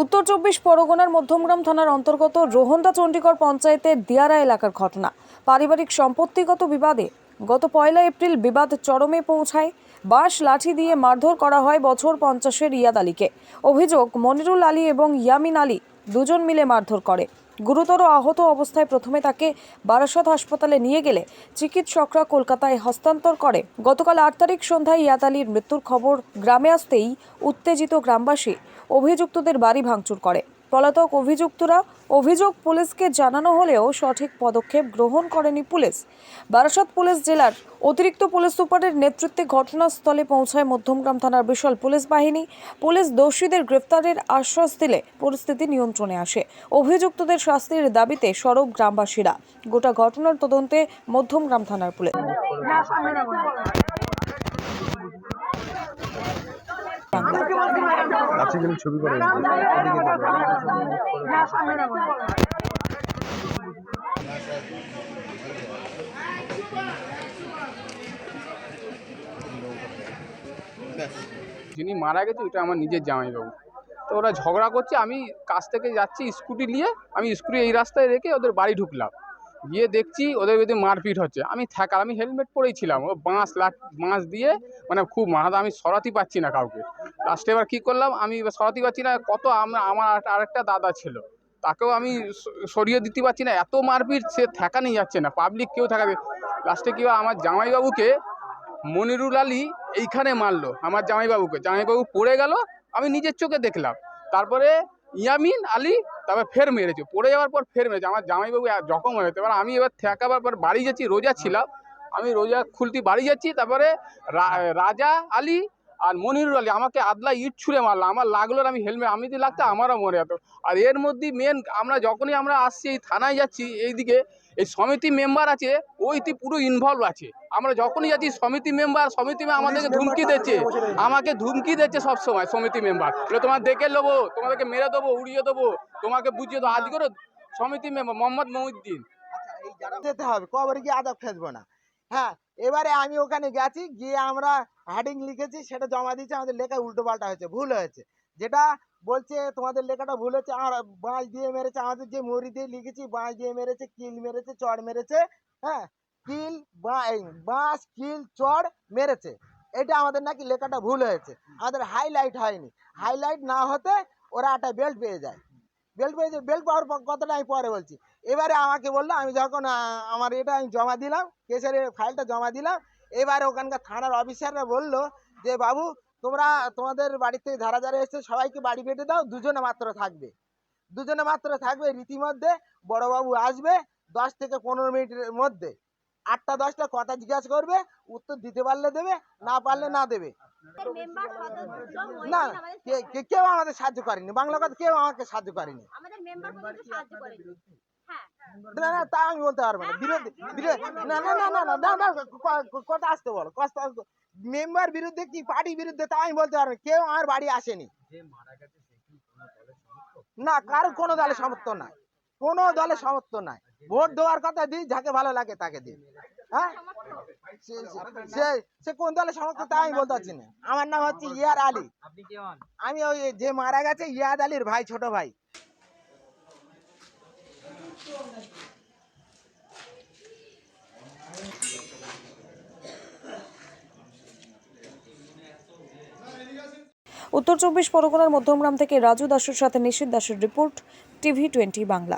উত্তর চব্বিশ পরগনার মধ্যমগ্রাম থানার অন্তর্গত রোহন্দা চণ্ডীগড় পঞ্চায়েতের দিয়ারা এলাকার ঘটনা। পারিবারিক সম্পত্তিগত বিবাদে গত পয়লা এপ্রিল বিবাদ চরমে পৌঁছায়। বাঁশ, লাঠি দিয়ে মারধর করা হয় বছর পঞ্চাশের ইয়াদ আলীকে। অভিযোগ, মনিরুল আলী এবং ইয়ামিন আলী দুজন মিলে মারধর করে। গুরুতর আহত অবস্থায় প্রথমে তাকে বারাসত হাসপাতালে নিয়ে গেলে চিকিৎসকরা কলকাতায় হস্তান্তর করে। গতকাল আট তারিখ সন্ধ্যায় ইয়াদ আলীর মৃত্যুর খবর গ্রামে আসতেই উত্তেজিত গ্রামবাসী অভিযুক্তদের বাড়ি ভাঙচুর করে। পলাতক অভিযুক্তরা অভিযোগ পুলিশকে জানানো হলেও সঠিক পদক্ষেপ গ্রহণ করেনি পুলিশ। বারাসত পুলিশ জেলার অতিরিক্ত পুলিশ সুপারের নেতৃত্বে ঘটনাস্থলে পৌঁছায় মধ্যমগ্রাম থানার বিশাল পুলিশ বাহিনী। পুলিশ দোষীদের গ্রেফতারের আশ্বাস দিলে পরিস্থিতি নিয়ন্ত্রণে আসে। অভিযুক্তদের শাস্তির দাবিতে সরব গ্রামবাসীরা। গোটা ঘটনার তদন্তে মধ্যমগ্রাম থানার পুলিশ। ছবি করে যিনি মারা গেছে ওটা আমার নিজের জামাইবাবু তো ওরা ঝগড়া করছে আমি কাছ থেকে যাচ্ছি স্কুটি নিয়ে আমি স্কুটি এই রাস্তায় রেখে ওদের বাড়ি ঢুকলাম গিয়ে দেখছি ওদের ভিতরে মারপিট হচ্ছে আমি থাকার আমি হেলমেট পরেই ছিলাম ও বাঁশ লাঠ বাঁশ দিয়ে মানে খুব মাথা আমি সরাতে পারছি না কাউকে লাস্টে এবার কী করলাম? আমি সরাতে পারছি না। কত আমরা, আমার আরেকটা- দাদা ছিল। তাকেও আমি সরিয়ে দিতে পারছি না। এত মারপিট, সে ঠেকানি যাচ্ছে না। পাবলিক কেউ ঠেকাবে। লাস্টে কি আমার জামাইবাবুকে মনিরুল আলী এইখানে মারলো। আমার জামাইবাবুকে। জামাইবাবু পড়ে গেল। আমি নিজের চোখে দেখলাম। তারপরে ইয়ামিন আলী তারপর ফের মেরেছে। পড়ে যাওয়ার পর ফের মেরেছে। আমার জামাইবাবু জখম হয়েছে এবার আমি এবার ঠেকাবার পর বাড়ি যাচ্ছি, রোজা ছিলাম। আমি রোজা খুলতি বাড়ি যাচ্ছি। তারপরে রাজা আলী আর মনিরুল আলী আমাকে আদলা ইট ছুঁড়ে মারলো। আমার লাগল আমি হেলমেট আমি যদি লাগতো আমারও মরে যেত। আর এর মধ্যে মেন আমরা যখনই আমরা আসছি এই থানায় যাচ্ছি এইদিকে এই সমিতি মেম্বার আছে ওইটি পুরো ইনভলভ আছে। আমরা যখনই যাচ্ছি সমিতি মেম্বার সমিতি আমাদেরকে ধুমকি দিচ্ছে। আমাকে ধুমকি দিচ্ছে সবসময় সমিতি মেম্বার তোমার দেখে নেব তোমাদেরকে মেরে দেবো উড়িয়ে দেবো তোমাকে বুঝিয়ে দেবো। আজকেরও সমিতি মেম্বার মোহাম্মদ মহিউদ্দিন। যেতে হবে কবরে গিয়ে আদাব ফেসবো না। হ্যাঁ এবারে আমি ওখানে গেছি গিয়ে আমরা হেডিং লিখেছি, সেটা জমা দিয়েছি, আমাদের লেখা উল্টো পাল্টা হয়েছে, ভুল হয়েছে। যেটা বলছে, তোমাদের লেখাটা ভুল হচ্ছে, আর বাঁশ দিয়ে মেরেছে, আমাদের যে মরি দিয়ে লিখেছি, বাঁশ দিয়ে মেরেছে, কিল মেরেছে, চড় মেরেছে হ্যাঁ? কিল বাঁশ, কিল, চড় মেরেছে। এটা আমাদের নাকি লেখাটা ভুল হয়েছে। আমাদের হাইলাইট হয়নি। হাইলাইট না হতে ওরা একটা বেল্ট পেয়ে যায়। বেল্ট পেয়েছে বেল্ট পাওয়ার কথাটা আমি পরে বলছি। এবারে আমাকে বলল, আমি যখন আমার এটা আমি জমা দিলাম, কেসের ফাইলটা জমা দিলাম এবারে ওখানকার থানার অফিসাররা বলল যে বাবু তোমরা তোমাদের বাড়ি থেকে ধারা যারা এসছে সবাইকে বাড়ি বেটে দাও দুজনে মাত্র থাকবে। দুজনে মাত্র থাকবে রীতিমধ্যে বড়বাবু আসবে দশ থেকে পনেরো মিনিটের মধ্যে। আটটা দশটা কথা জিজ্ঞাসা করবে উত্তর দিতে পারলে দেবে না পারলে না দেবে। না কেউ আমাদের সাহায্য করেনি বাংলা কথা কেউ আমাকে সাহায্য করেনি। না না তা আমি বলতে পারব না। বিরোধী না না না না না না না ক- ক- কথা আসতে বলো কষ্ট মেম্বার বিরুদ্ধে কি পার্টি বিরুদ্ধে তা আমি বলতে পারব কেউ আমার বাড়ি আসেনি। না কারও কোনো দলে সমর্থন নাই। কোনো দলে সমর্থন নাই। ভোট দেওয়ার কথা দিই যাকে ভালো লাগে তাকে দিই হ্যাঁ? সে- সে- কোন দলের সমর্থন তা আমি বলতে পারছি না। আমার নাম হচ্ছে ইয়ার আলী। আমি ওই যে মারা গেছে ইয়াদ আলীর ভাই ছোট ভাই। উত্তর চব্বিশ পরগনার মধ্যমগ্রাম থেকে রাজু দাসের সাথে নিশীত দাসের রিপোর্ট টিভি টোয়েন্টি বাংলা।